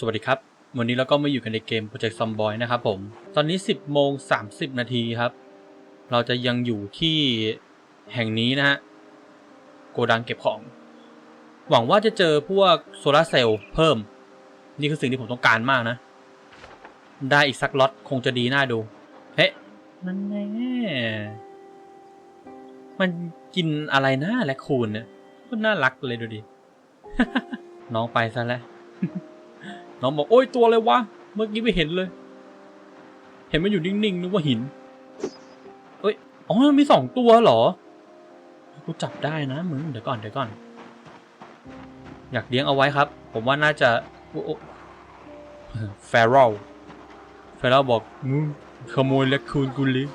สวัสดีครับ วันนี้เราก็มาอยู่กันในเกม Project Zomboy นะครับผม ตอนนี้ 10โมง30 นาทีครับ เราจะยังอยู่ที่แห่งนี้นะฮะ โกดังเก็บของ หวังว่าจะเจอพวกโซลาร์เซลล์เพิ่ม นี่คือสิ่งที่ผมต้องการมากนะ ได้อีกสักล็อตคงจะดีน่าดู เฮ้ยนั่นแน่มันกินอะไรนะแลคคูนเนี่ยก็น่ารักเลยดูดิ น้องไปซะแล้ว น้องบอกโอ้ยตัวอะไรวะ เมื่อกี้ไม่เห็นเลย เห็นมันอยู่นิ่งๆนึกว่าหิน เอ้ย อ๋อมันมีสองตัวเหรอ กูจับได้นะมึง เดี๋ยวก่อนเดี๋ยวก่อน อยากเลี้ยงเอาไว้ครับ ผมว่าน่าจะแฟร l แฟร l บอกมึงขโมยและคูนกูลย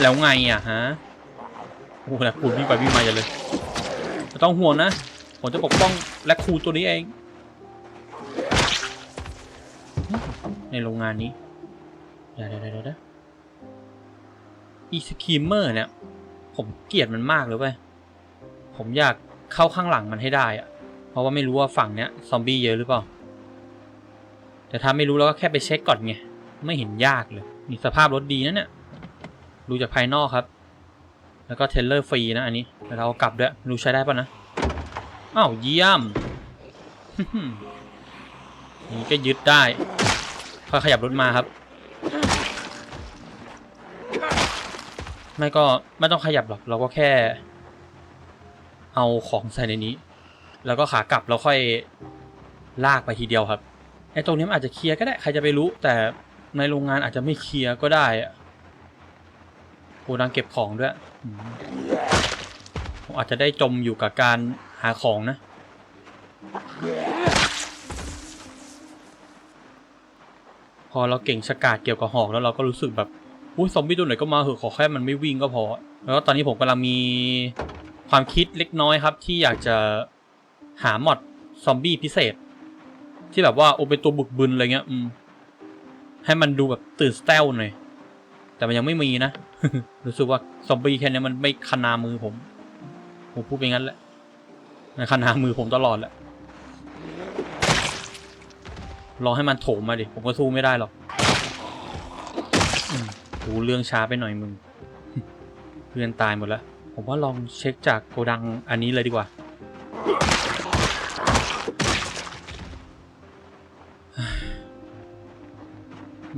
แล้วไงอะฮะ โอ้แลคคูนวิ่งไปวิ่งมาอย่าเลยไม่ต้องห่วงนะ ผมจะปกป้องแลคคูนตัวนี้เอง ในโรงงานนี้เดี๋ยวเดี๋ยวเดี๋ยวอีสคีมเมอร์เนี่ย ผมเกลียดมันมากเลยเว้ยผมอยากเข้าข้างหลังมันให้ได้อะเพราะว่าไม่รู้ว่าฝั่งเนี้ยซอมบี้เยอะหรือเปล่า แต่ถ้าไม่รู้เราก็แค่ไปเช็คก่อนไง ไม่เห็นยากเลย นี่สภาพรถดีนะเนี่ย ดูจากภายนอกครับ แล้วก็เทเลอร์ฟรีนะอันนี้แต่เราเอากลับด้วยรู้ใช้ได้ป่ะนะ อ้าวเยี่ยม นี่ก็ยึดได้ ค่อยขยับรถมาครับ ไม่ก็ไม่ต้องขยับหรอก เราก็แค่ เอาของใส่ในนี้ แล้วก็ขากลับเราค่อยลากไปทีเดียวครับไอ้ตรงนี้มันอาจจะเคลียร์ก็ได้ใครจะไปรู้ แต่ในโรงงานอาจจะไม่เคลียร์ก็ได้อะโกดังเก็บของด้วยผมอาจจะได้จมอยู่กับการหาของนะ พอเราเก่งชะกาดเกี่ยวกับหอกแล้วเราก็รู้สึกแบบอุ้ยซอมบี้ตัวไหนก็มาเหอะขอแค่มันไม่วิ่งก็พอ แล้วตอนนี้ผมกำลังมีความคิดเล็กน้อยครับ ที่อยากจะหาหมอดซอมบี้พิเศษ ที่แบบว่าโอเป็นตัวบุกบึนอะไรเงี้ยอืมให้มันดูแบบตื่นสเตลหน่อยแต่มันยังไม่มีนะ รู้สึกว่าซอมบี้แค่นี้มันไม่คนามือผม ผมพูดไปงั้นแหละมันคนามือผมตลอดแหละ รอให้มันโถมมาดิ ผมก็สู้ไม่ได้หรอกอูเรื่องช้าไปหน่อยมึง เพื่อนตายหมดแล้ว ผมว่าลองเช็คจากโกดังอันนี้เลยดีกว่า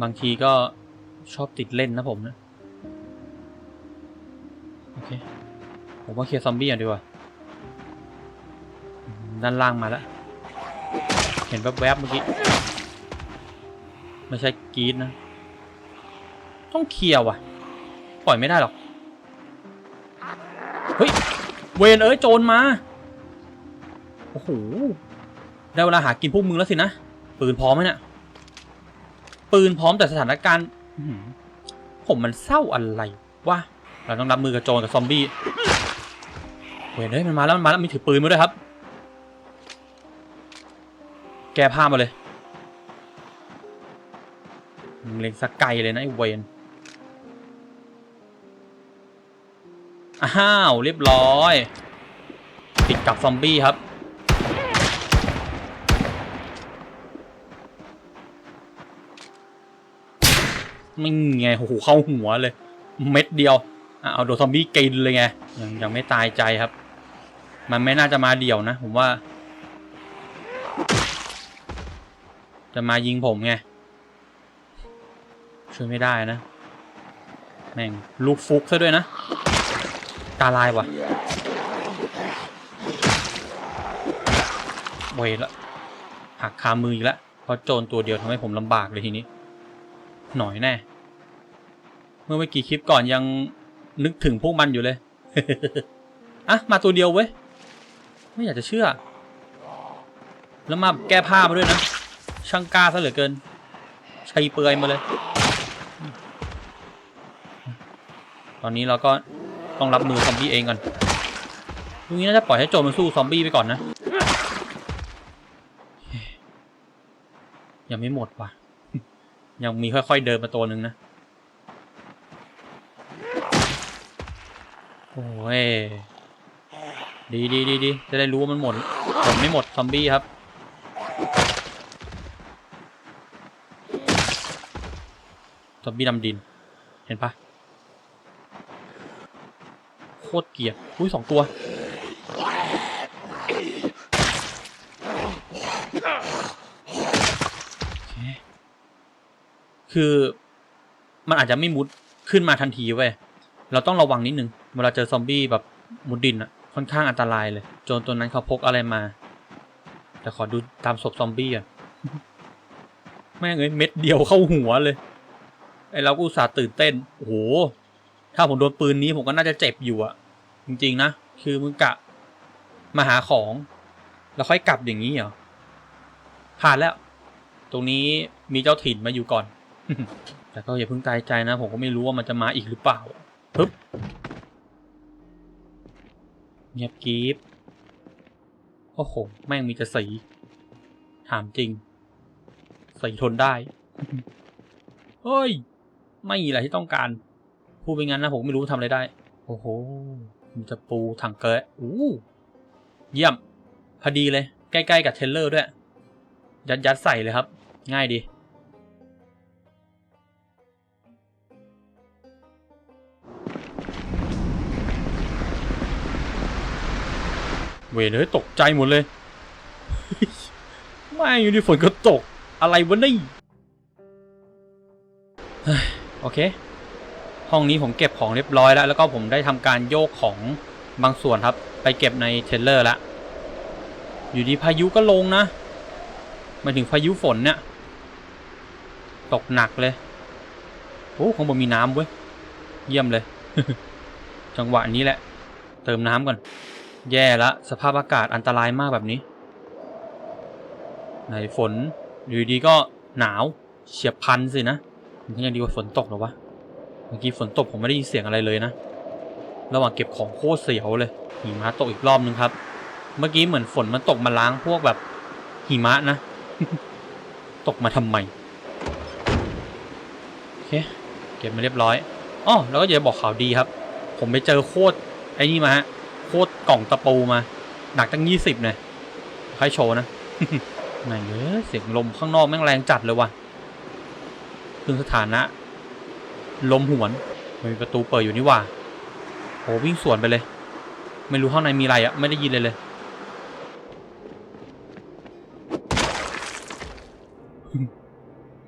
บางทีก็ชอบติดเล่นนะผมนะ โอเค ผมว่าเคลียร์ซอมบี้อะดีกว่า ด้านล่างมาแล้ว ห็นแวบๆเมื่อกี้ ไม่ใช่กรีดนะ ต้องเคลียร์ว่ะ ปล่อยไม่ได้หรอก เฮ้ย เวนเอ้ยโจรมา โอ้โห ได้เวลาหากินพวกมึงแล้วสินะ ปืนพร้อมไหมเนี่ย ปืนพร้อมแต่สถานการณ์ผมมันเศร้าอะไรวะ เราต้องรับมือกับโจรกับซอมบี้ เวนเอ้ยมันมาแล้วมันมาแล้วมีถือปืนมาด้วยครับ แก้ผ้ามาเลยมึงเล็งสักไกลเลยนะไอ้เวนอ้าว เรียบร้อย ติดกับซอมบี้ครับ ไม่ไงโอ้โหเข้าหัวเลย เม็ดเดียวอะเอาโดนซอมบี้กินเลยไง ยังยังไม่ตายใจครับ มันไม่น่าจะมาเดี่ยวนะ ผมว่า จะมายิงผมไง ช่วยไม่ได้นะ แม่งลูกฟุกซะด้วยนะ ตาลายว่ะเวรละหักคามืออีกแล้วเพราะโจรตัวเดียวทำให้ผมลำบากเลยทีนี้ หน่อยแน่ เมื่อไม่กี่คลิปก่อนยังนึกถึงพวกมันอยู่เลยอะมาตัวเดียวเว้ย ไม่อยากจะเชื่อ แล้วมาแก้ผ้ามาด้วยนะ ช่างกล้าซะเหลือเกินชัยเปลือยมาเลย ตอนนี้เราก็ต้องรับมือซอมบี้เองก่อนตรงนี้น่าจะปล่อยให้โจรมันสู้ซอมบี้ไปก่อนนะ ยังไม่หมดว่ะ ยังมีค่อยๆเดินมาตัวหนึ่งนะ โอ้ย ดีดีดีดีจะได้รู้ว่ามันหมดหมดไม่หมดซอมบี้ครับ ซอมบี้ดำดิน เห็นปะโคตรเกลียดอุ้ยสองตัว คือมันอาจจะไม่มุดขึ้นมาทันทีเว้ย เราต้องระวังนิดนึง เวลาเจอซอมบี้แบบมุดดินอะค่อนข้างอันตรายเลย โจรตัวนั้นเขาพกอะไรมา แต่ขอดูตามศพซอมบี้อะแม่งเอ้ยเม็ดเดียวเข้าหัวเลย ไอเราก็อุตส่าห์ตื่นเต้นโอ้โห ถ้าผมโดนปืนนี้ผมก็น่าจะเจ็บอยู่อะจริงๆนะ คือมึงกะ มาหาของ แล้วค่อยกลับอย่างนี้เหรอ ผ่านแล้ว ตรงนี้มีเจ้าถิ่นมาอยู่ก่อน แต่ก็อย่าเพิ่งตายใจนะ ผมก็ไม่รู้ว่ามันจะมาอีกหรือเปล่าปึ๊บเงียบกริบโอ้โห แม่งมีแต่สี ถามจริง สีทนได้ เฮ้ย ไม่มีอะไรที่ต้องการ พูดไปงั้นนะผมไม่รู้ทำอะไรได้ โอ้โหมันจะปูถังเกยอู้เยี่ยม พอดีเลย ใกล้ๆกับเทเลอร์ด้วย ยัดยัดใส่เลยครับ ง่ายดี เวเลยตกใจหมดเลย ไม่อยู่ดีฝนก็ตก อะไรวะนี่ โอเค ห้องนี้ผมเก็บของเรียบร้อยแล้ว แล้วก็ผมได้ทำการโยกของบางส่วนครับ ไปเก็บในเทรลเลอร์แล้วอยู่ดีพายุก็ลงนะมาถึงพายุฝนเนี่ย ตกหนักเลยโอ้ข้างบนมีน้ำเว้ย เยี่ยมเลย จังหวะนี้แหละ เติมน้ำก่อน แย่ละ สภาพอากาศอันตรายมากแบบนี้ ในฝน อยู่ดีก็หนาว เฉียบพันสินะ มันก็ยังดีกว่าฝนตกหรอวะ เมื่อกี้ฝนตกผมไม่ได้ยินเสียงอะไรเลยนะ ระหว่างเก็บของโคตรเสียวเลย หิมะตกอีกรอบนึงครับ เมื่อกี้เหมือนฝนมันตกมาล้างพวกแบบหิมะนะ ตกมาทำไม โอเค เก็บมาเรียบร้อยอ๋อแล้วก็อย่าบอกข่าวดีครับ ผมไปเจอโคตรไอ้นี่มาฮะ โคตรกล่องตะปูมา หนักตั้งยี่สิบเลยใครโชว์นะไหนเอ้ยเสียงลมข้างนอกแม่งแรงจัดเลยว่ะ คือสถานะ ลมหวนมันมีประตูเปิดอยู่นี่ว่าโหวิ่งสวนไปเลย ไม่รู้ข้างในมีอะไรอะไม่ได้ยินเลยเลย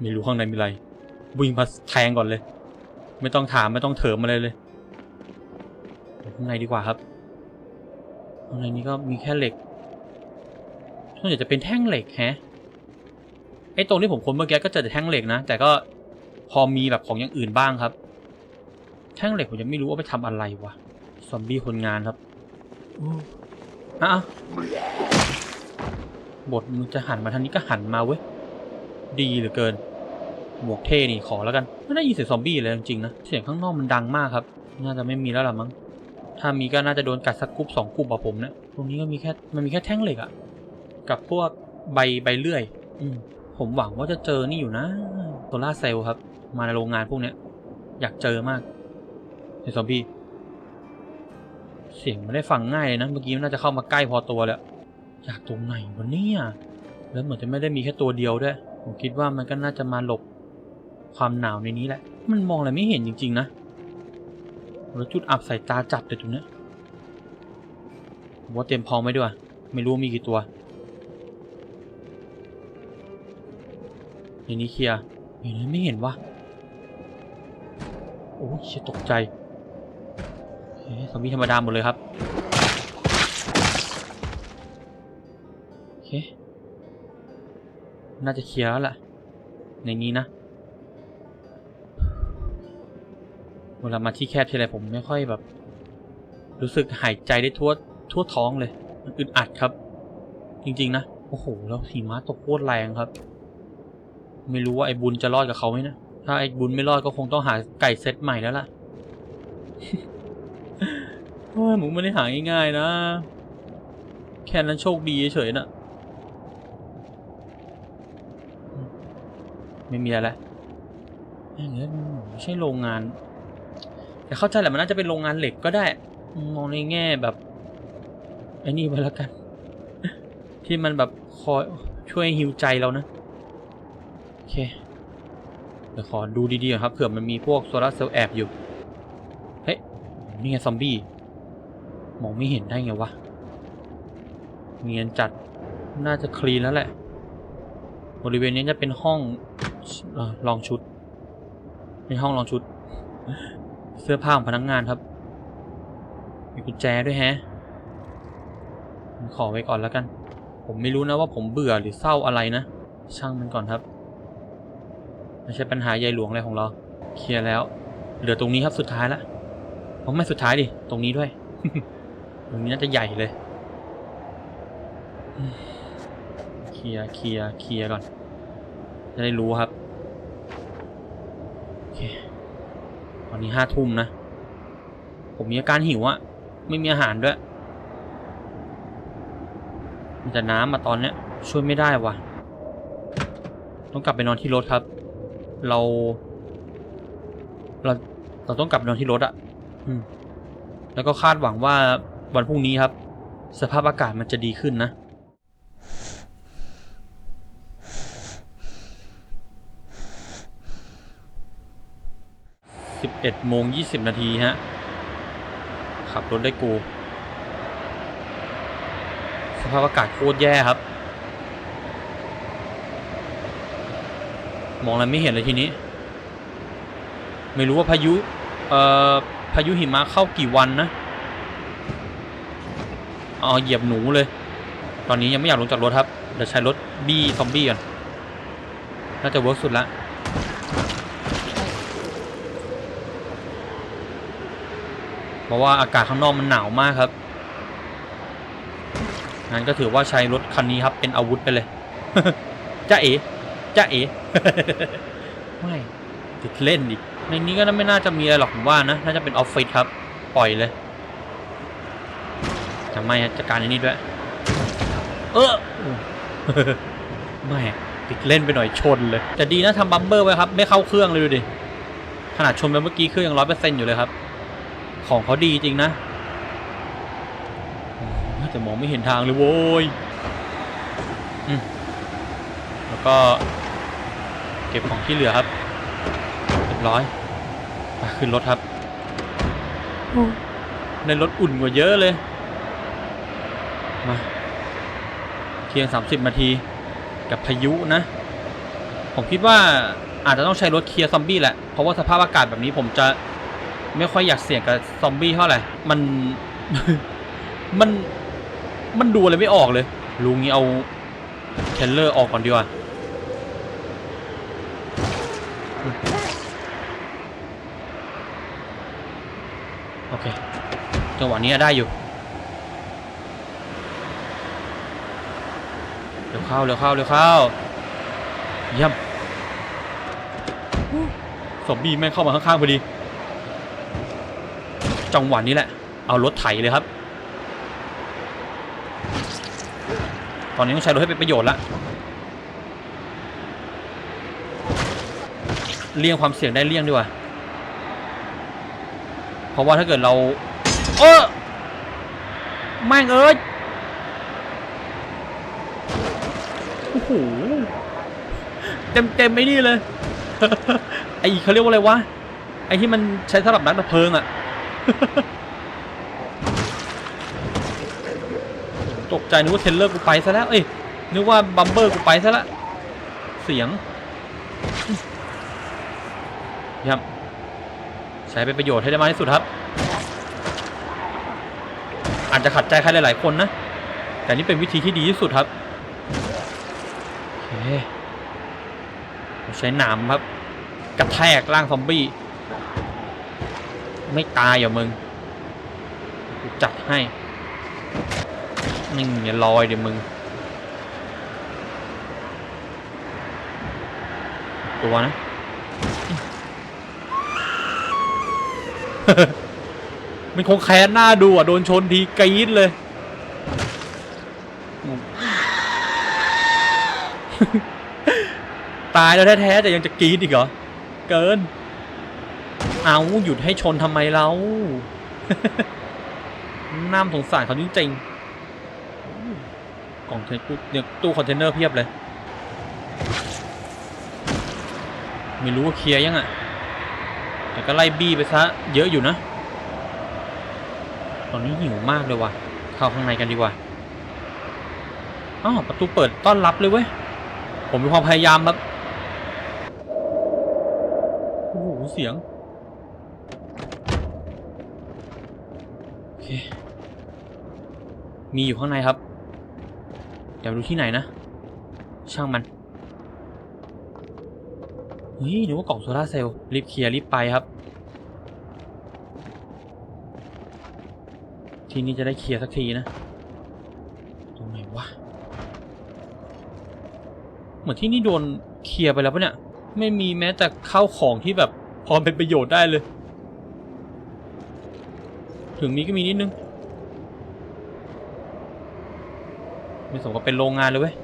ไม่รู้ข้างในมีอะไร วิ่งมาแทงก่อนเลย ไม่ต้องถามไม่ต้องเถิมอะไรเลยข้างในดีกว่าครับข้างในนี้ก็มีแค่เหล็กส่วนใหญ่จะเป็นแท่งเหล็กแฮะไอ้ตรงที่ผมค้นเมื่อกี้ก็เจอแต่แท่งเหล็กนะ แต่ก็ พอมีแบบของอย่างอื่นบ้างครับ แท่งเหล็กผมยังไม่รู้ว่าไปทำอะไรวะซอมบี้คนงานครับอู้อะบทมึงจะหันมาทางนี้ก็หันมาเว้ย ดีเหลือเกิน หมวกเท่นี่ขอแล้วกัน ไม่ได้ยินเสียงซอมบี้เลยจริงๆนะ เสียงข้างนอกมันดังมากครับ น่าจะไม่มีแล้วล่ะมั้ง ถ้ามีก็น่าจะโดนกัดสักกรุ๊ปสองกรุ๊ปอะผมเนะี่ยตรงนี้ก็มีแค่ มันมีแค่แท่งเหล็กอะกับพวกใบใบเลื่อย อืมผมหวังว่าจะเจอนี่อยู่นะโซล่าเซลล์ครับ มาในโรงงานพวกเนี้ย อยากเจอมากไอ้ซอมบี้เสียงไม่ได้ฟังง่ายเลยนะเมื่อกี้มันน่าจะเข้ามาใกล้พอตัวแล้วอยากตรงไหนวะเนี่ยแล้วเหมือนจะไม่ได้มีแค่ตัวเดียวด้วยผมคิดว่ามันก็น่าจะมาหลบความหนาวในนี้แหละ มันมองอะไรไม่เห็นจริง ๆ นะแล้วจุดอับใส่ตาจัดเลยตรงเนี้ยว่าเตรียมพร้อมไว้ด้วย ไม่รู้มีกี่ตัวในนี้เคลียร์ในนี้ไม่เห็นวะ โอ้ยเชี่ยตกใจซอมบี้ธรรมดาหมดเลยครับโอเคน่าจะเคลียร์แล้วล่ะ ในนี้นะเวลามาที่แคบทีไรผมไม่ค่อยแบบ รู้สึกหายใจได้ทั่วทั่วท้องเลยมันอึดอัดครับ จริง ๆ นะ โอ้โห แล้วหิมะตกโคตรแรงครับ ไม่รู้ว่าไอ้บุญจะรอดกับเขาไหมนะ ถ้าไอ้บุญไม่รอดก็คงต้องหาไก่เซตใหม่แล้วล่ะโอ้ยหมูไม่ได้หาง่ายๆนะ แค่นั้นโชคดีเฉยๆนะไม่มีอะไรแล้วแม่งเอ้ยไม่ใช่โรงงาน แต่เข้าใจแหละมันน่าจะเป็นโรงงานเหล็กก็ได้ มองในแง่แบบไอ้นี่ไว้แล้วกัน ที่มันแบบคอยช่วยฮิวใจเรานะ โอเค เดี๋ยวขอดูดีๆครับเผื่อมันมีพวกโซลาร์เซลล์แอบอยู่ เฮ้ยนี่ไงซอมบี้ มองไม่เห็นได้ไงวะเนียนจัด น่าจะคลีนแล้วแหละ บริเวณนี้จะเป็นห้องอลองชุด เป็นห้องลองชุด เสื้อผ้าของพนักงานครับ มีกุญแจด้วยแฮะ ขอไว้ก่อนแล้วกัน ผมไม่รู้นะว่าผมเบื่อหรือเศร้าอะไรนะ ช่างมันก่อนครับ ไม่ใช่ปัญหาใหญ่หลวงอะไรของเรา เคลียร์แล้ว เหลือตรงนี้ครับสุดท้ายละผมไม่สุดท้ายดิ ตรงนี้ด้วย ตรงนี้น่าจะใหญ่เลย เคลียร์ เคลียร์ เคลียร์ก่อน จะได้รู้ครับ โอเค ตอนนี้ห้าทุ่มนะ ผมมีอาการหิวอะไม่มีอาหารด้วยมีแต่น้ำมาตอนเนี้ยช่วยไม่ได้ว่ะ ต้องกลับไปนอนที่รถครับ เรา เรา เราต้องกลับนอนที่รถอะอืม แล้วก็คาดหวังว่าวันพรุ่งนี้ครับ สภาพอากาศมันจะดีขึ้นนะ สิบเอ็ดโมงยี่สิบนาทีฮะ ขับรถได้กู สภาพอากาศโคตรแย่ครับ มองอะไรไม่เห็นเลยทีนี้ ไม่รู้ว่าพายุ เอ่อ พายุหิมะเข้ากี่วันนะอ๋อเหยียบหนูเลย ตอนนี้ยังไม่อยากลงจากรถครับ เดี๋ยวใช้รถบี้ซอมบี้ก่อน น่าจะเวิร์กสุดละเพราะว่าอากาศข้างนอกมันหนาวมากครับ งั้นก็ถือว่าใช้รถคันนี้ครับเป็นอาวุธไปเลยจ้าเอ๋ จ้าเอ๋ไม่ติดเล่นดิในนี้ก็ไม่น่าจะมีอะไรหรอกผมว่านะน่าจะเป็นออฟฟิศครับ ปล่อยเลยจะไม่ฮะจัดการในนี้ด้วย เออไม่ติดเล่นไปหน่อยชนเลย แต่ดีนะทำบัมเบอร์ไว้ครับ ไม่เข้าเครื่องเลยดูดิ ขนาดชนไปเมื่อกี้เครื่องยังร้อยเปอร์เซ็นต์อยู่เลยครับ ของเขาดีจริงนะแต่มองไม่เห็นทางเลยโว้ยอืมแล้วก็เก็บของที่เหลือครับเรียบร้อยไปขึ้นรถครับ ในรถอุ่นกว่าเยอะเลย มาเพียง 30นาทีกับพายุนะ ผมคิดว่าอาจจะต้องใช้รถเคลียร์ซอมบี้แหละ เพราะว่าสภาพอากาศแบบนี้ผมจะไม่ค่อยอยากเสี่ยงกับซอมบี้เท่าไหร่ มัน มัน มันดูอะไรไม่ออกเลย ลุงนี้เอาเทรลเลอร์ออกก่อนดีกว่า โอเค จังหวะนี้ได้อยู่เร็วเข้าเร็วเข้าเร็วเข้าเยี่ยมซอมบี้แม่งเข้ามาข้างๆพอดี จังหวะนี้แหละ เอารถไถเลยครับ ตอนนี้ต้องใช้รถให้เป็นประโยชน์ละเลี่ยงความเสี่ยงได้เลี่ยงดีกว่า เพราะว่าถ้าเกิดเรา เออแม่งเอ้ยโอ้โหเต็มเต็มไม่นี่เลยไอ้เขาเรียกว่าอะไรวะไอ้ที่มันใช้สำหรับนักดับเพลิงอะตกใจนึกว่าเทรลเลอร์กูไปซะแล้วเอ้ยนึกว่าบัมเบอร์กูไปซะแล้วเสียงครับใช้เป็นประโยชน์ให้ได้มากที่สุดครับ อาจจะขัดใจใครหลายๆคนนะ แต่นี่เป็นวิธีที่ดีที่สุดครับโอเคใช้หนามครับ กระแทกร่างซอมบี้ ไม่ตายอย่ามึงจัดให้นี่อย่าลอยเดี๋ยวมึง ตัวนะ มันคงแค้นหน้าดูอะ โดนชนทีกรี๊ดเลย ตายแล้วแท้ๆแต่ยังจะกรี๊ดอีกเหรอ เกิน เอาหยุดให้ชนทำไมเราน้ำสงสารเขาจริงๆกล่องเทนเนี่ยตู้คอนเทนเนอร์เพียบเลย ไม่รู้ว่าเคลียร์ยังอะ แต่ก็ไล่บี้ไปซะเยอะอยู่นะ ตอนนี้หิวมากเลยว่ะ เข้าข้างในกันดีกว่าอ้าวประตูเปิดต้อนรับเลยเว้ย ผมมีความพยายามครับโอ้โหเสียง โอเค มีอยู่ข้างในครับเดี๋ยวดูที่ไหนนะ ช่างมัน เฮ้ยนึกว่ากล่องโซลาเซลล์รีบเคลียร์รีบไปครับ ทีนี้จะได้เคลียร์สักทีนะ ตรงไหนวะ เหมือนที่นี่โดนเคลียร์ไปแล้วปะเนี่ย ไม่มีแม้แต่ข้าวของที่แบบพอเป็นประโยชน์ได้เลย ถึงมีก็มีนิดนึงไม่สมกับเป็นโรงงานเลยเว้ย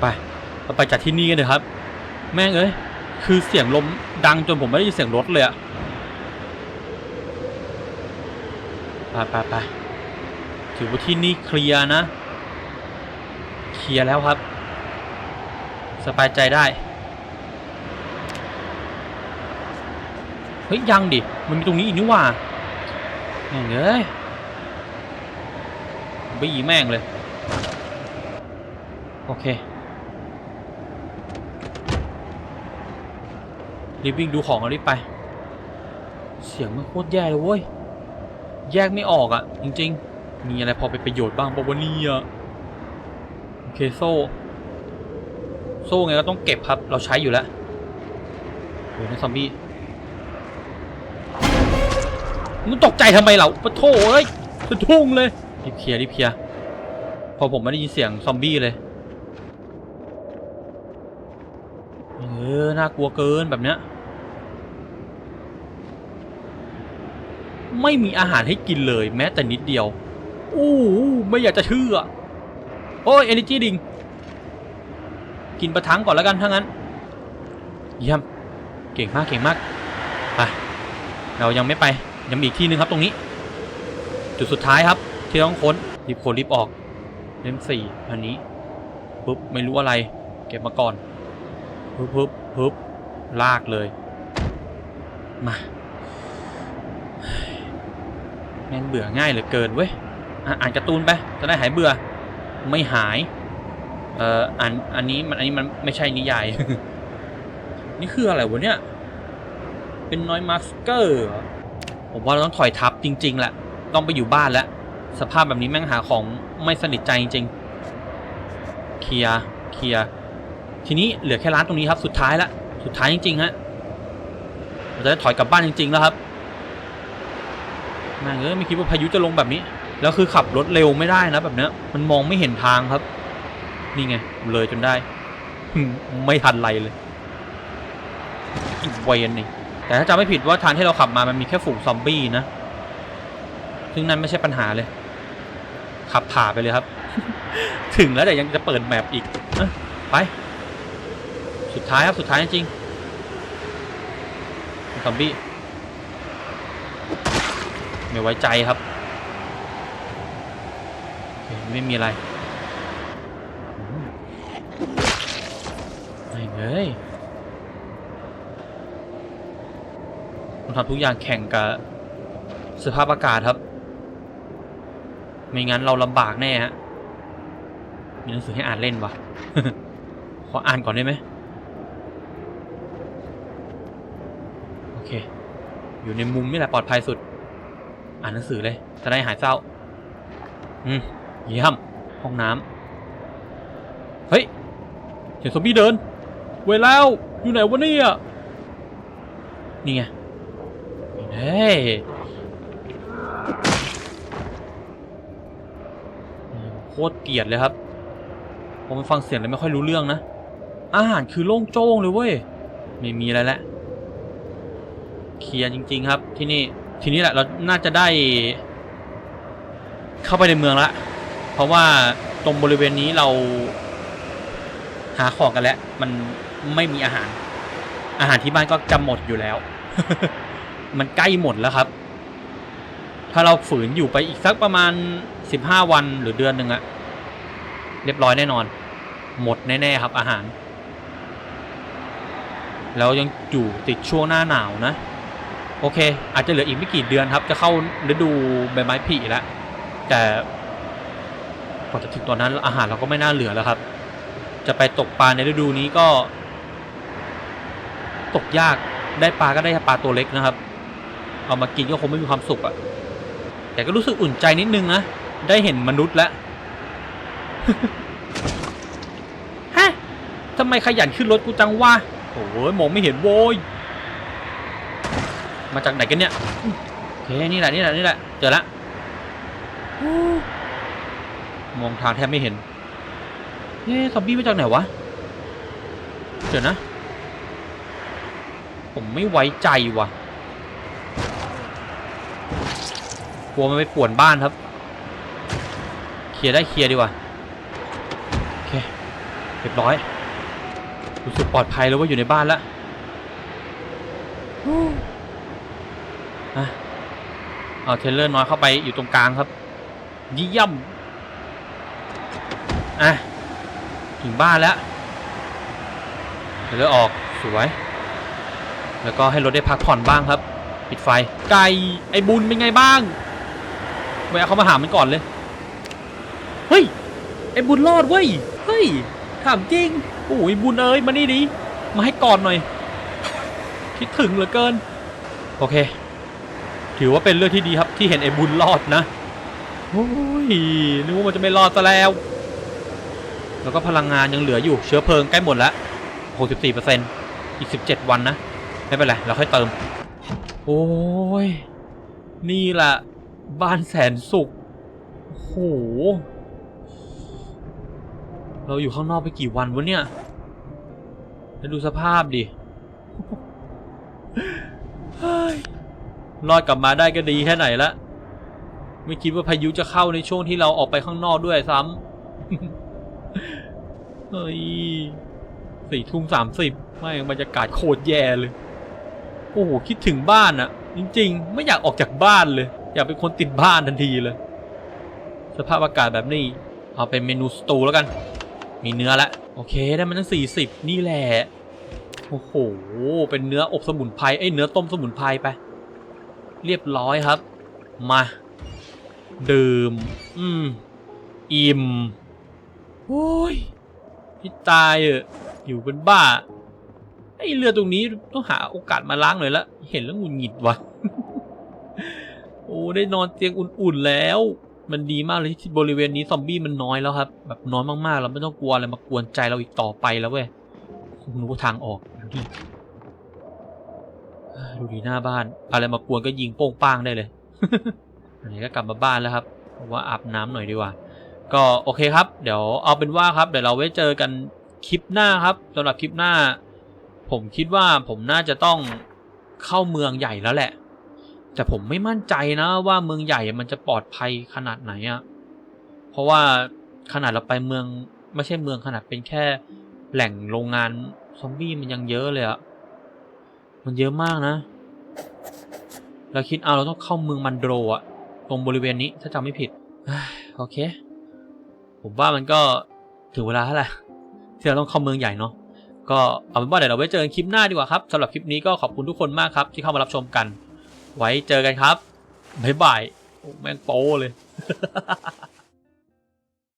ไปเราไปจากที่นี่กันเถอะครับ แม่งเอ้ย คือเสียงลมดังจนผมไม่ได้ยินเสียงรถเลยอะ ไปไปไปถือว่าที่นี่เคลียร์นะ เคลียร์แล้วครับ สบายใจได้ เฮ้ย ยังดิ มันมีตรงนี้อีกนี่ว่าแม่งเอ้ยบี้แม่งเลย โอเครีบวิ่งดูของกันรีบไป เสียงมันโคตรแย่เลยเว้ย แยกไม่ออกอะ่ะ จริง ๆ มีอะไรพอเป็นประโยชน์บ้างปะวะเนี่ยโอเคโซ่ โซ่ไงก็ต้องเก็บครับ เราใช้อยู่แล้วเฮ้ยนซอมบี้มึงตกใจทำไมเราปะโถเอ้ยสะทุ่งเลยรีบเคลียร์รีบเคลียร์พอผมไม่ได้ยินเสียงซอมบี้เลยเออน่ากลัวเกินแบบเนี้ย ไม่มีอาหารให้กินเลยแม้แต่นิดเดียว อู้ไม่อยากจะเชื่อ โอ้ยเอเนจีดิง กินประทังก่อนแล้วกันถ้างั้น เยี่ยม เก่งมากเก่งมาก ไป เรายังไม่ไป ยังมีอีกที่หนึ่งครับตรงนี้ จุดสุดท้ายครับ ที่ต้องค้น รีบค้นรีบออก เล่มสี่อันนี้ปุ๊บไม่รู้อะไร เก็บมาก่อนปึ๊บปึ๊บปึ๊บลากเลย มา แม่งเบื่อง่ายเหลือเกินเว้ยอะอ่านการ์ตูนไปจะได้หายเบื่อ ไม่หาย เอ่ออันอันนี้มันอันนี้มันไม่ใช่นิยาย นี่คืออะไรวะเนี่ย เป็นน้อยมาสเกอร์ผมว่าเราต้องถอยทับจริง ๆแหละ ต้องไปอยู่บ้านแล้ว สภาพแบบนี้แม่งหาของไม่สนิทใจจริงๆเคลียร์เคลียร์ทีนี้เหลือแค่ร้านตรงนี้ครับ สุดท้ายละ สุดท้ายจริงๆฮะเราจะถอยกลับบ้านจริงๆแล้วครับ แม่งเอ้ยไม่คิดว่าพายุจะลงแบบนี้ แล้วคือขับรถเร็วไม่ได้นะแบบเนี้ย มันมองไม่เห็นทางครับ นี่ไง เลยจนได้ ไม่ทันไรเลยอีกเวนนี่แต่ถ้าจำไม่ผิดว่าทางที่เราขับมามันมีแค่ฝูงซอมบี้นะ ซึ่งนั่นไม่ใช่ปัญหาเลย ขับผ่าไปเลยครับ ถึงแล้วแต่ยังจะเปิดแมปอีกอไป สุดท้ายครับสุดท้ายจริงซอมบี้ ไม่ไว้ใจครับ ไม่มีอะไรอืมไม่เลยผมทำทุกอย่างแข่งกับสภาพอากาศครับ ไม่งั้นเราลำบากแน่ฮะ มีหนังสือให้อ่านเล่นวะขออ่านก่อนได้ไหมโอเค อยู่ในมุมนี่แหละปลอดภัยสุด อ่านหนังสือเลย จะได้หายเศร้า อืมเยี่ยมห้องน้ำเฮ้ย เห็นซอมบี้เดิน เวลแล้ว อยู่ไหนวะเนี่ยนี่ไง เฮ้ยโคตรเกลียดเลยครับ ผมฟังเสียงเลยไม่ค่อยรู้เรื่องนะ อาหารคือโล่งโจ้งเลยเว้ย ไม่มีอะไรแล้วเคลียร์จริง ๆ ครับที่นี่ ทีนี้แหละเราน่าจะได้ เข้าไปในเมืองละ เพราะว่าตรงบริเวณนี้เรา หาของกันแล้ว มันไม่มีอาหาร อาหารที่บ้านก็จะหมดอยู่แล้ว มันใกล้หมดแล้วครับ ถ้าเราฝืนอยู่ไปอีกสักประมาณสิบห้าวันหรือเดือนหนึ่งอะเรียบร้อยแน่นอน หมดแน่ๆครับอาหาร แล้วยังอยู่ติดช่วงหน้าหนาวนะ โอเค อาจจะเหลืออีกไม่กี่เดือนครับ จะเข้าฤดูใบไม้ผลิแล้ว แต่กว่าจะถึงตอนนั้นอาหารเราก็ไม่น่าเหลือแล้วครับ จะไปตกปลาในฤดูนี้ก็ ตกยากได้ปลาก็ได้ปลาตัวเล็กนะครับ เอามากินก็คงไม่มีความสุขอะแต่ก็รู้สึกอุ่นใจนิดนึงนะได้เห็นมนุษย์แล้วฮะทำไมขยันขึ้นรถกูจังวะโอ้ยมองไม่เห็นโว้ย มาจากไหนกันเนี่ยโอเคนี่แหละนี่แหละนี่แหละเจอละอู้มองทางแทบไม่เห็นเฮ้ซอมบี้มาจากไหนวะเดี๋ยวนะ ผมไม่ไว้ใจว่ะกลัวมันไปป่วนบ้านครับ เคลียร์ได้เคลียร์ดีกว่าโอเคเรียบร้อยรู้สึกปลอดภัยแล้วว่าอยู่ในบ้านแล้ว อะเอาเทเลอร์น้อยเข้าไปอยู่ตรงกลางครับยี่ยมอะถึงบ้านแล้วเทเลอร์ออกสวย แล้วก็ให้รถได้พักผ่อนบ้างครับ ปิดไฟ ไก่ไอ้บุญเป็นไงบ้างแวะเขามาหามันก่อนเลย เฮ้ย ไอ้บุญรอดเว้ย เฮ้ยถามจริงโอ้ยบุญเอ้ยมานี่ดิมาให้กอดหน่อย คิดถึงเหลือเกิน โอเค ถือว่าเป็นเรื่องที่ดีครับที่เห็นไอ้บุญรอดนะโอ้ยนึกว่ามันจะไม่รอดซะแล้ว แล้วก็พลังงานยังเหลืออยู่เชื้อเพลิงใกล้หมดแล้ว64%อีก 17 วันนะ ไม่เป็นไร เราค่อยเติม โอ้ย นี่แหละบ้านแสนสุขโอ้โหเราอยู่ข้างนอกไปกี่วันวะเนี่ย แล้วดูสภาพดิ รอดกลับมาได้ก็ดีแค่ไหนละ ไม่คิดว่าพายุจะเข้าในช่วงที่เราออกไปข้างนอกด้วยซ้ำเฮ้ยสี่ทุ่มสามสิบไม่บรรยากาศโคตรแย่เลย โอ้โหคิดถึงบ้านอะจริง ๆ ไม่อยากออกจากบ้านเลย อยากเป็นคนติดบ้านทันทีเลย สภาพอากาศแบบนี้ เอาเป็นเมนูสตูแล้วกัน มีเนื้อละโอเคได้มันตั้งสี่สิบนี่แหละ โอ้โห เป็นเนื้ออบสมุนไพรเอ้เนื้อต้มสมุนไพรไป เรียบร้อยครับ มา ดื่ม อืม อิ่มโอ้ยพี่ตายเอออยู่เป็นบ้า ไอ้เรือตรงนี้ต้องหาโอกาสมาล้างหน่อยละ เห็นแล้วหงุดหงิดว่ะโอ้ได้นอนเตียงอุ่นๆแล้ว มันดีมากเลยที่บริเวณนี้ซอมบี้มันน้อยแล้วครับ แบบน้อยมากๆ เราไม่ต้องกลัวอะไรมากวนใจเราอีกต่อไปแล้วเว้ยผมรู้ทางออกดูดิ อ่าดูดีหน้าบ้าน อะไรมากวนก็ยิงโป้งป้างได้เลยอันนี้ก็กลับมาบ้านแล้วครับว่าอาบน้ำหน่อยดีกว่า ก็โอเคครับ เดี๋ยวเอาเป็นว่าครับ เดี๋ยวเราไว้เจอกันคลิปหน้าครับสำหรับคลิปหน้า ผมคิดว่าผมน่าจะต้องเข้าเมืองใหญ่แล้วแหละ แต่ผมไม่มั่นใจนะว่าเมืองใหญ่มันจะปลอดภัยขนาดไหนอะ่ะเพราะว่าขนาดเราไปเมืองไม่ใช่เมืองขนาดเป็นแค่แหล่งโรงงานซอมบี้มันยังเยอะเลยอะ มันเยอะมากนะ เราคิดเอาเราต้องเข้าเมืองมันโดรอะตรงบริเวณนี้ถ้าจำไม่ผิดโอเค ผมว่ามันก็ถึงเวลาแล้วแหละที่เราต้องเข้าเมืองใหญ่เนาะก็เอาเป็นว่าเดี๋ยวเราไว้เจอกันคลิปหน้าดีกว่าครับสำหรับคลิปนี้ก็ขอบคุณทุกคนมากครับ ที่เข้ามารับชมกัน ไว้เจอกันครับบ๊ายบายโอ้แม่งโป้เลย